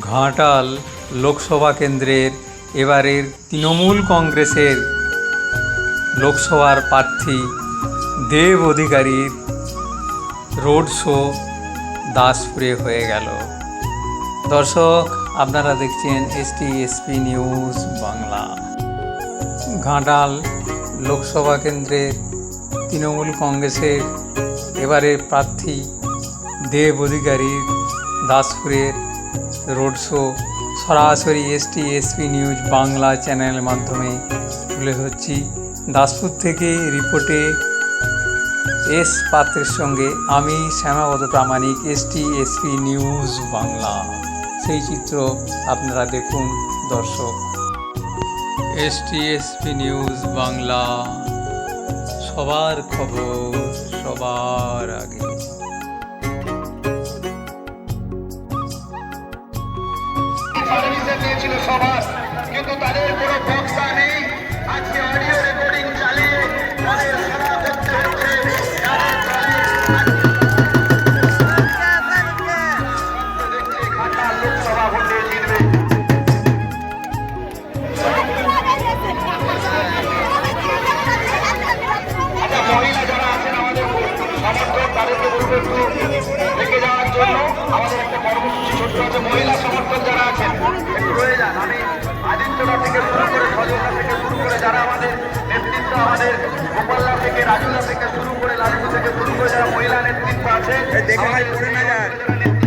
ঘাটাল লোকসভা কেন্দ্রের এবারের তৃণমূল কংগ্রেসের লোকসভার প্রার্থী দেব অধিকারীর রোড শো দাসপুরে হয়ে গেল। দর্শক, আপনারা দেখছেন ST SP news Bangla. Ghatal Lok Sabha কেন্দ্রের তৃণমূল কংগ্রেসের এবারে প্রার্থী দেব অধিকারীর দাসপুরের রোড শো, সরাসরি এসটি, এসপি নিউজ, বাংলা চ্যানেলের মাধ্যমে তুলে ধরছি। দাসপুর থেকে রিপোর্টে এস পাত্রের সঙ্গে আমি Shyamabrata Pramanik, ST, SP news, Bangla. সেই চিত্র আপনারা দেখুন, দর্শক। ST, SP news, Bangla. সবার খবর সবার আগে। সবার কিন্তু তাদের কোনো বক্তা নেই। আজকে অডিও রেকর্ডিং চালিয়ে তাদের সেবা করতে হচ্ছে আচ্ছা আমাদের একটা কর্মসূচি ছোট্ট আছে, মহিলা আদিত্যটা থেকে শুরু করে সজলদা থেকে শুরু করে যারা আমাদের নেতৃত্ব আমাদের গোপাল্লা থেকে রাজুদা থেকে শুরু করে লালু থেকে শুরু করে যারা মহিলা নেতৃত্ব আছে দেখে পড়ে না যায়।